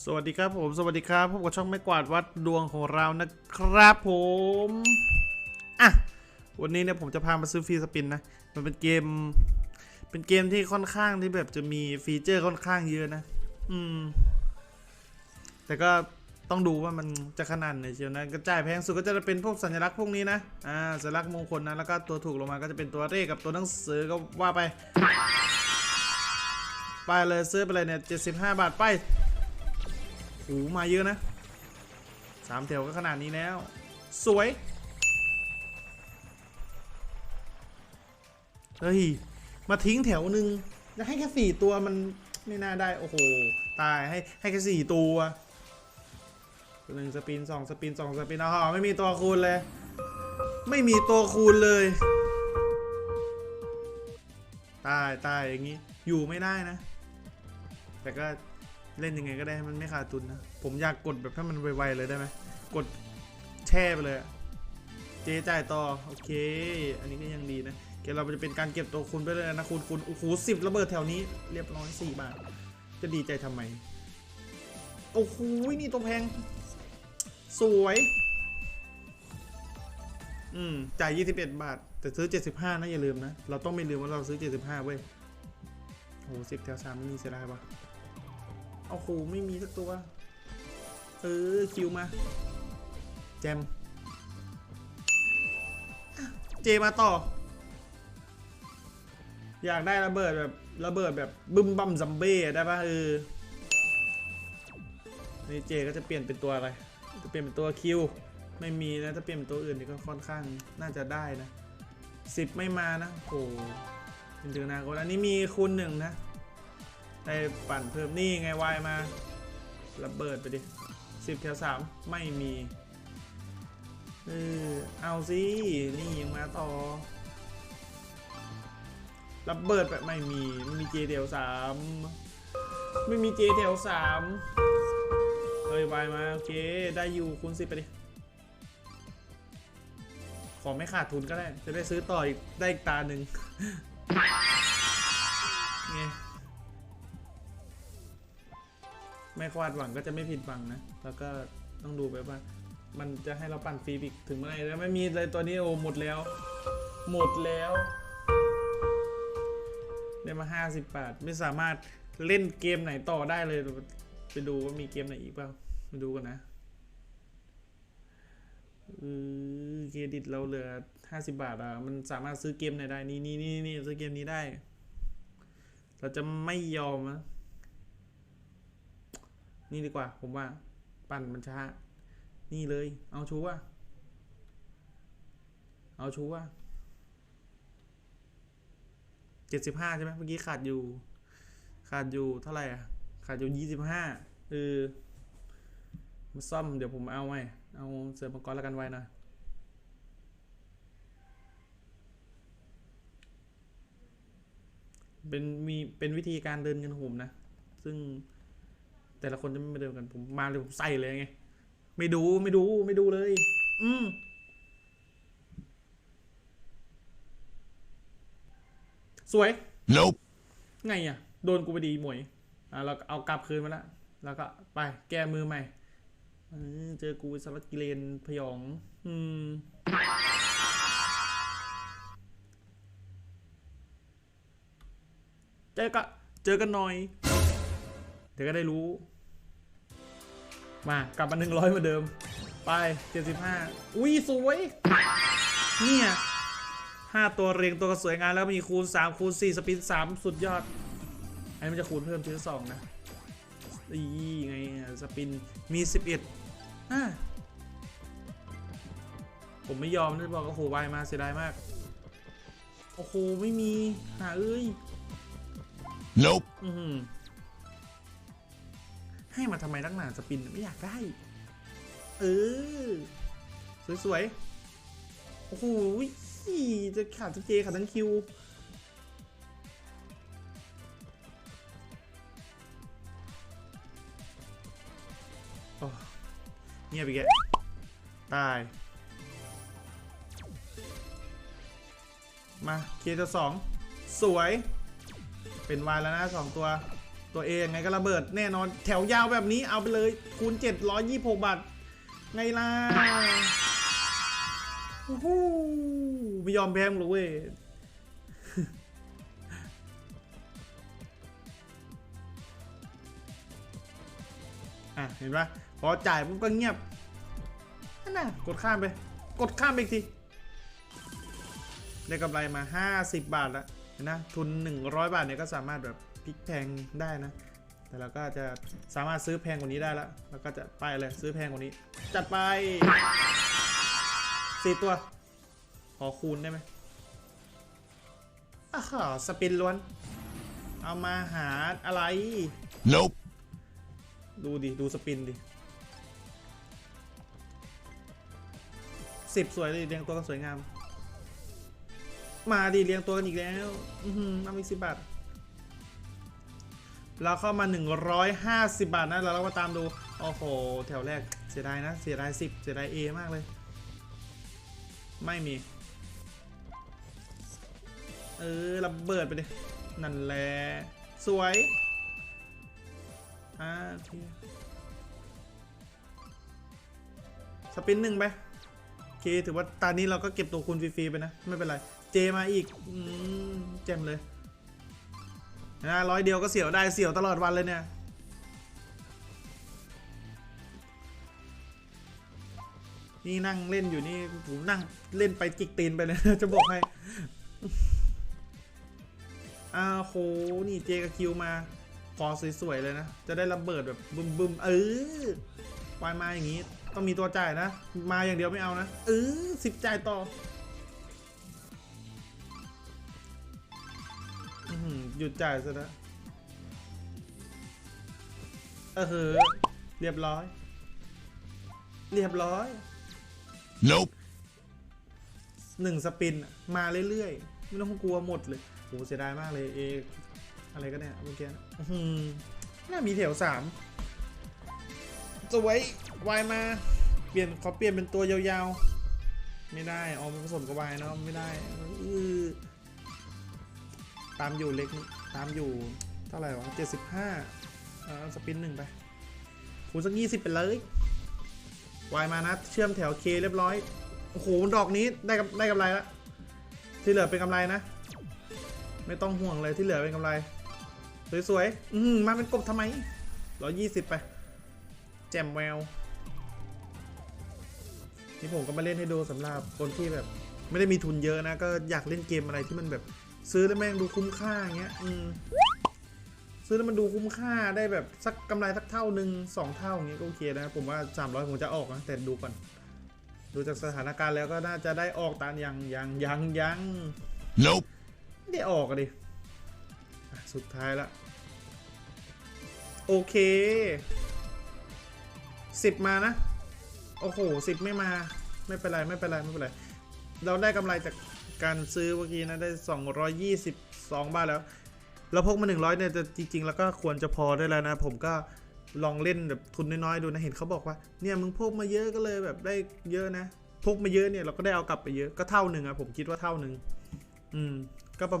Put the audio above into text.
สวัสดีครับผม สวัสดีครับพบกับช่องไม่กวาดวัดดวงของเรานะครับผมอะวันนี้เนี่ยผมจะพามาซื้อฟรีสปินนะ มันเป็นเกม เป็นเกมที่ค่อนข้างที่แบบจะมีฟีเจอร์ค่อนข้างเยอะนะ อืม แต่ก็ต้องดูว่ามันจะขนาดไหนเชียวนะกระจายแพงสุดก็จะเป็นพวกสัญลักษณ์พวกนี้นะ อ่า สัญลักษณ์มงคลนะ แล้วก็ตัวถูกลงมาก็จะเป็นตัวเลขกับตัวหนังสือก็ว่าไป ไปเลยซื้อไปเลยเนี่ย75บาทไป โอ้มาเยอะนะสามแถวก็ขนาดนี้แล้ว สวย เฮ้ย มาทิ้งแถวหนึ่งจะให้แค่สี่ตัวมันไม่น่าได้ โอ้โห ตายให้ให้แค่สี่ตัวหนึ่งสปินสองสปินสองสปินอ๋อไม่มีตัวคูณเลย ไม่มีตัวคูณเลย ตายตายอย่างนี้ อยู่ไม่ได้นะ แต่ก็ เล่นยังไงก็ได้ให้มันไม่ขาดทุนนะ ผมอยากกดแบบให้มันไวๆเลยได้ไหมกดแช่ไปเลยเจ๊จ่ายต่อ โอเค อันนี้ก็ยังดีนะเกมเราจะเป็นการเก็บตัวคุณไปเลยนะคุณคุณโอ้โหสิบระเบิดแถวนี้เรียบร้อยสี่บาท จะดีใจทำไม โอ้โหนี่ตัวแพง สวย อืม จ่าย 21 บาท แต่ซื้อ 75 นะ อย่าลืมนะ เราต้องไม่ลืมว่าเราซื้อ 75 เว้ยโอ้โหสิบแถวสามไม่มีเสียดายปะ โอ้โหไม่มีสักตัว เออคิวมา แจม เจมาต่อ อยากได้ระเบิดแบบระเบิดแบบบึ้มบั้มซัมเบ้ได้ปะเออนี่เจก็จะเปลี่ยนเป็นตัวอะไร จะเปลี่ยนเป็นตัวคิวไม่มีนะถ้าเปลี่ยนเป็นตัวอื่นนี่ก็ค่อนข้างน่าจะได้นะสิบไม่มานะโอ้โหเป็นถึงนาคตอันนี้มีคูณหนึ่งนะ ได้ปั่นเพิ่มนี่ไงวายมาระเบิดไปดิสิบแถวสามไม่มีเออเอาสินี่ยังมาต่อระเบิดแบบไม่มีไม่มีเจแถวสามไม่มีเจแถวสามเฮ้ยวายมาโอเคได้อยู่คูณสิบไปดิขอไม่ขาดทุนก็ได้ จะได้ซื้อต่ออีกได้อีกตาหนึ่ง ไม่คาดหวังก็จะไม่ผิดหวังนะ แล้วก็ต้องดูไปว่า มันจะให้เราปั่นฟรีอีกถึงเมื่อไหร่แล้วไม่มีเลยตัวนี้โอ้หมดแล้ว หมดแล้ว ได้มา 50 บาท ไม่สามารถเล่นเกมไหนต่อได้เลย ไปดูว่ามีเกมไหนอีกเปล่ามาดูกันนะเครดิตเราเหลือ 50 บาทอะ มันสามารถซื้อเกมไหนได้ นี่นี่นี่นี่ซื้อเกมนี้ได้ เราจะไม่ยอมนะ นี่ดีกว่า ผมว่า ปั่นมันช้า นี่เลย เอาชูว่าเอาชูว่าเจ็ดสิบห้าใช่ไหมเมื่อกี้ขาดอยู่ ขาดอยู่เท่าไหร่อะ ขาดอยู่ยี่สิบห้าเออมาซ่อมเดี๋ยวผมเอาไว้ เอาเสือมังกรแล้วกันไว้นะเป็นมีเป็นวิธีการเดินเงินของผมนะ ซึ่ง แต่ละคนจะไม่เหมือนเดิมกันผมมาเลยผมใส่เลยไง ไม่ดูไม่ดูไม่ดูเลย อืมสวย Nope. ไงอะ โดนกูไปดีหมวยอะเราก็เอากลับคืนมาแล้วแล้วก็ไปแก้มือใหม่เออเจอกูสลัดกิเลนพยอง อืม เจอกันเจอกันหน่อย เดี๋ยวก็ได้รู้ มากลับมาหนึ่งร้อยเหมือนเดิม ไปเจ็ดสิบห้าอุ้ยสวยเนี่ยห้าตัวเรียงตัวก็สวยงามแล้วมีคูณสามคูณสี่สปินสามสุดยอด อันนี้มันจะคูณเพิ่มชิ้นสองนะอีไงอะสปินมีสิบเอ็ดอะผมไม่ยอมนะบอกโอ้โหวายมาเสียดายมาก โอ้โห ไม่มี หาเอ้ย Nope. อือหือ ให้มาทำไมนักหนาสปินไม่อยากได้ เออ สวยๆ โอ้โหจะขาดจะเจขาดทั้งคิวโอ้เงียบอีกแกตาย มาเคตัวสอง สวย เป็นวายแล้วนะสองตัว ตัวเองไงก็ระเบิดแน่นอนแถวยาวแบบนี้เอาไปเลยคูณ726บาทไงล่ะโอ้โหไม่ยอมแพ้มหรอกเว้ยอะเห็นปะพอจ่ายปุ๊บก็เงียบนั่นน่ะกดข้ามไป กดข้ามไปอีกที ได้กำไรมา 50 บาทแล้วเห็นนะทุน 100 บาทเนี่ยก็สามารถแบบ พลิกแพงได้นะ แต่เราก็จะสามารถซื้อแพงกว่านี้ได้แล้วแล้วก็จะไปเลยซื้อแพงกว่านี้ จัดไปสี่ตัว ขอคูณได้ไหมอ้าวสปินล้วน เอามาหาอะไร Nope. ดูดิ ดูสปินดิสิบสวยเลยเรียงตัวกันสวยงาม มาดิเรียงตัวกันอีกแล้ว อือหือเอาอีกสิบบาท เราเข้ามา 150 บาทนะแล้วเราก็ตามดู โอ้โห แถวแรกเสียดายนะ เสียดายสิบเสียดายเอมากเลย ไม่มี เออระเบิดไปดิ นั่นแหละ สวยอ่าโอเคสปินหนึ่งไปโอเค ถือว่าตอนนี้เราก็เก็บตัวคูณฟรีๆไปนะ ไม่เป็นไร เจมาอีก อืมแจ่มเลย นะร้อยเดียวก็เสียวได้เสียวตลอดวันเลยเนี่ยนี่นั่งเล่นอยู่นี่ผมนั่งเล่นไปจิกตีนไปเลยจะบอกให้อ้าโหนี่เจกับคิวมาคอสวยๆเลยนะ จะได้ระเบิดแบบบึมบึมๆเออวายมาอย่างงี้ ต้องมีตัวจ่ายนะ มาอย่างเดียวไม่เอานะเออสิบจ่ายต่อ หือหยุดจ่ายซะนะเออเหอะเรียบร้อย เรียบร้อย Nope. หนึ่งสปินอะมาเรื่อยๆ ไม่ต้องกลัวหมดเลยโหเสียดายมากเลยเออะไรก็เนี่ยเมื่อกี้นะอื้อหือน่ามีแถวสามสวยวายมา เปลี่ยนขอเปลี่ยนเป็นตัวยาวๆ ไม่ได้เอามาผสมกับวายเนาะไม่ได้อือ ตามอยู่เล็กนิดตามอยู่เท่าไหร่วะเจ็ดสิบห้าอ่าสปินหนึ่งไปคูณสักยี่สิบไปเลยวายมานะ เชื่อมแถวเคเรียบร้อย โอ้โห ดอกนี้ได้กำได้กำไรแล้ว ที่เหลือเป็นกำไรนะ ไม่ต้องห่วงเลยที่เหลือเป็นกำไร สวยๆ อืมมาเป็นกบทำไมร้อยยี่สิบไป แจมแววนี่ผมก็มาเล่นให้ดูสำหรับคนที่แบบ ไม่ได้มีทุนเยอะนะ ก็อยากเล่นเกมอะไรที่มันแบบ ซื้อแล้วแม่งดูคุ้มค่าอย่างเงี้ยอืมซื้อแล้วมันดูคุ้มค่าได้แบบสักกำไรสักเท่าหนึ่งสองเท่าอย่างเงี้ยก็โอเคนะผมว่าสามร้อยผมจะออกนะแต่ดูก่อนดูจากสถานการณ์แล้วก็น่าจะได้ออกตามยังยังยังยัง Nope. ไม่ได้ออกอะดิอะสุดท้ายละ โอเคสิบมานะ โอ้โหสิบไม่มา ไม่เป็นไร ไม่เป็นไร ไม่เป็นไร เราได้กำไรจาก การซื้อเมื่อกี้นะได้ 222 บาทแล้วเราพกมา 100เนี่ยจะจริง ๆ แล้วก็ควรจะพอได้แล้วนะ ผมก็ลองเล่นแบบทุนน้อยๆดูนะเห็นเขาบอกว่าเนี่ยมึงพกมาเยอะก็เลยแบบได้เยอะนะพกมาเยอะเนี่ยเราก็ได้เอากลับไปเยอะก็เท่าหนึ่งอะผมคิดว่าเท่าหนึ่งอืมก็ประมาณ